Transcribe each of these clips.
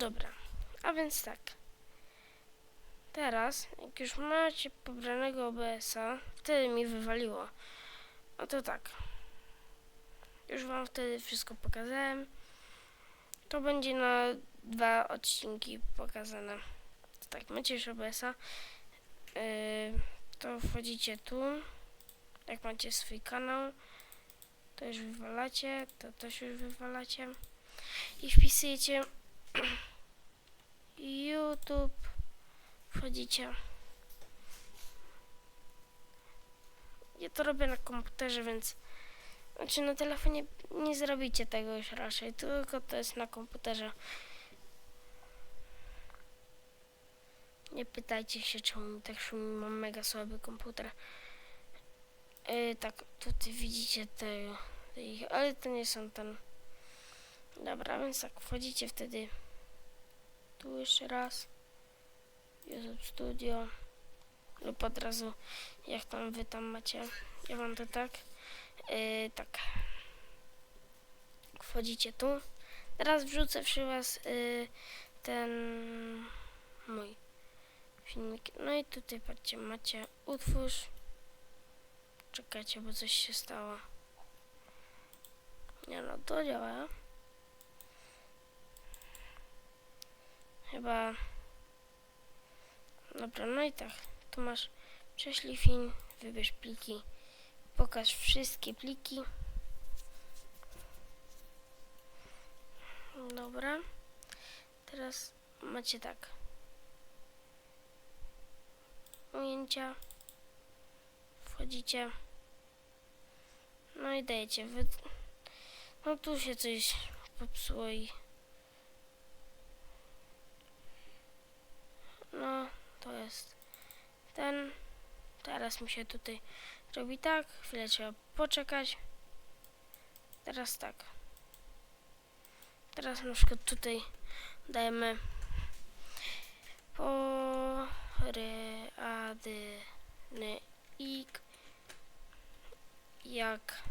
dobra, a więc tak. Teraz, jak już macie pobranego OBS-a, wtedy mi wywaliło. No to tak. Już wam wtedy wszystko pokazałem. To będzie na dwa odcinki pokazane. To tak, macie już OBS-a. Yy, to wchodzicie tu. Jak macie swój kanał, to już wywalacie, to też już wywalacie. I wpisujecie YouTube. Wchodzicie. Ja to robię na komputerze, więc znaczy na telefonie nie zrobicie tego już raczej, tylko to jest na komputerze. Nie pytajcie się, czemu tak szumi, mam mega słaby komputer. Yy, tak, tutaj widzicie te, te ich, ale to nie są ten. Dobra, więc tak, wchodzicie wtedy tu jeszcze raz. YouTube Studio lub od razu jak tam wy tam macie. Ja mam to tak. Yy, tak. Wchodzicie tu. Teraz wrzucę przy was yy, ten mój filmik. No i tutaj patrzcie, macie utwórz. Czekajcie, bo coś się stało. Nie no, to działa. Chyba. Dobra, no i tak. Tu masz prześlij film, wybierz pliki, pokaż wszystkie pliki. Dobra. Teraz macie tak. Ujęcia. Wchodzicie. No i dajecie. No tu się coś popsuło i... No, to jest ten. Teraz mi się tutaj robi tak. Chwilę trzeba poczekać. Teraz tak. Teraz na przykład tutaj dajemy po re a d n ik jak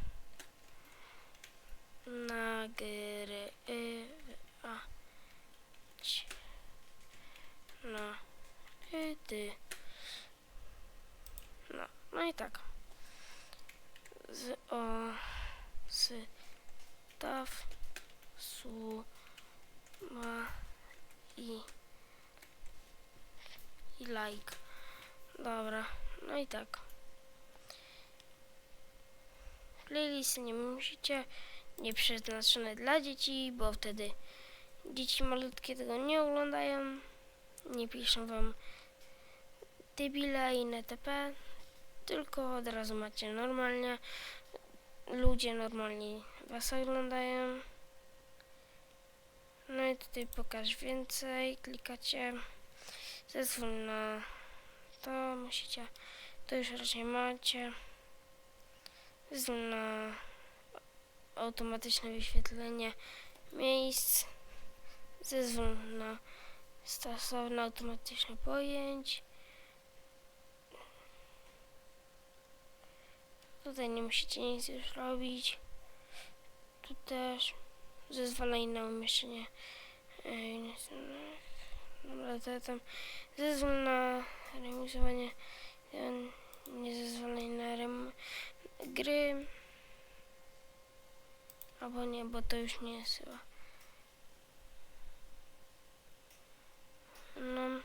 nagry a ć na y, ty no, i tak. Z o s taw su ma i i like. Dobra no i tak. Playlisty nie musicie nie przeznaczone dla dzieci bo wtedy dzieci malutkie tego nie oglądają. Nie piszą wam debile i NTP tylko od razu macie normalnie ludzie normalnie was oglądają. No i tutaj pokaż więcej klikacie zezwól na to musicie to już raczej macie. Zezwól na automatyczne wyświetlenie miejsc. Zezwól na stosowne automatyczne pojęć Tutaj nie musicie nic już robić. Tu też zezwolenie na umieszczenie. No, Dobra, to tam zezwól na remizowanie. Nie zezwolenie na rem gry. Albo nie, bo to już nie jest chyba. No.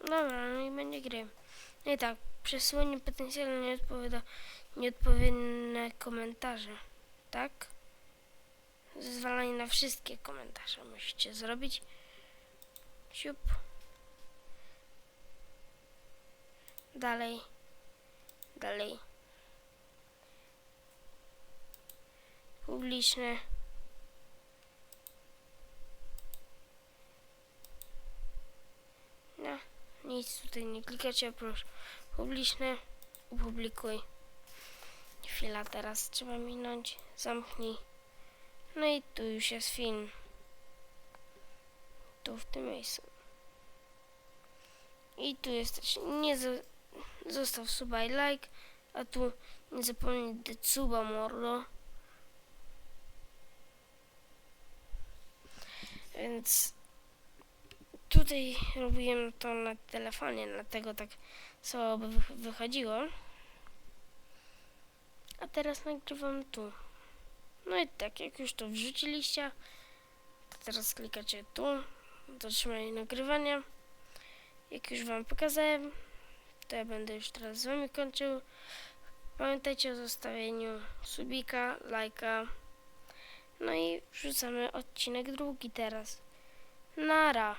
Dobra, no i będzie gry. No i tak, przesyłanie potencjalnie nie odpowiada nieodpowiednie komentarze, tak? Zezwalanie na wszystkie komentarze musicie zrobić. Siup. Dalej. Dalej. Publiczne. No, nic tutaj nie klikacie, proszę. Publiczne. Opublikuj. Chwila teraz trzeba minąć. Zamknij. No i tu już jest film. Tu w tym miejscu. I tu jest też. Nie zo zostaw suba i like. A tu nie zapomnij decuba mordo. Więc tutaj robiłem to na telefonie, dlatego tak słabo by wych- wychodziło. A teraz nagrywam tu. No i tak, jak już to wrzuciliście, to teraz klikacie tu, zatrzymaj nagrywania. Jak już wam pokazałem, to ja będę już teraz z wami kończył. Pamiętajcie o zostawieniu subika, lajka. No i wrzucamy odcinek drugi teraz. Nara.